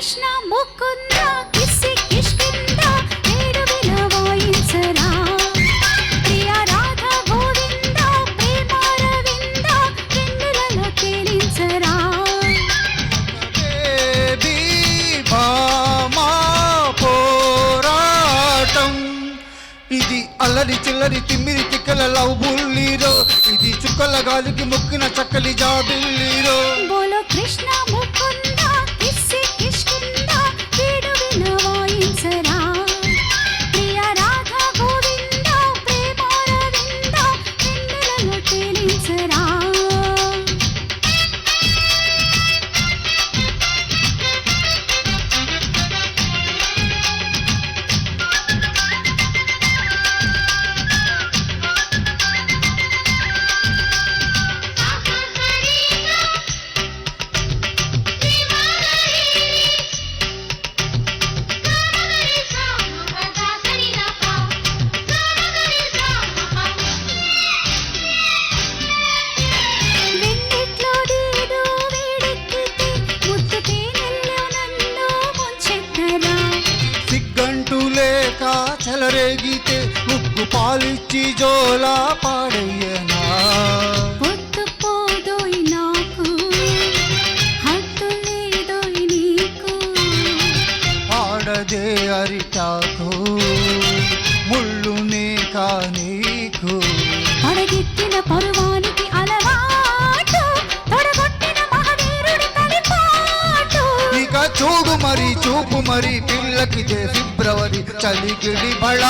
కృష్ణ ముకుంద రాధ పోరాటం? ఇది అల్లరి చిల్లరి తిమ్మిరి తిక్కల లవ్ బుల్లీరో ఇది చుక్కల గాలికి ముక్కిన చక్కలి జాబిల్లీరో. బోలో కృష్ణ ముక్కుంది ఊరేగితే ఉగ్గు పాలిచ్చి జోలా పాడయ్యనా. ఆడదే అరిటాకు ముళ్ళునే కానీకు అడగిత్తిన పరువాని చూడు మరి చూపు మరి పిల్లకిదే ఫిబ్రవరి చలికిడి బళ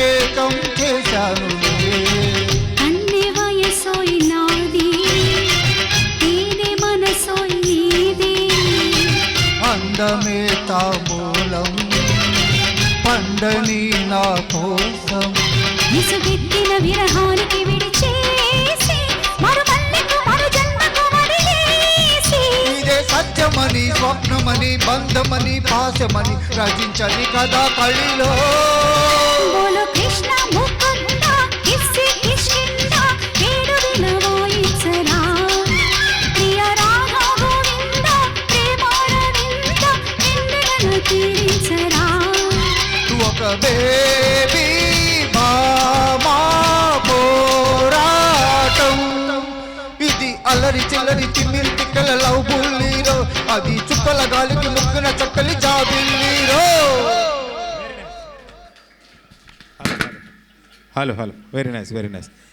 పారిజాతాభిషేకం చేశాను అన్ని వయసోయ్ నాది, తేనె మనసోయ్ నీది. అందమే తాంబూలం పండని నా కోసం విసుగెత్తిన విరహానికి విడిచేసి, స్వప్నమని బంధమని పాశమని రచించని కదా కళిలో. కృష్ణ బేబీ ఇది అల్లరి చిల్లరి తిమ్మిరి తిక్కల లవ్ బుల్లి. అది చుక్కల గాలికి ముక్కున చక్కలి జాబిల్లీరో hello hello. Very nice very nice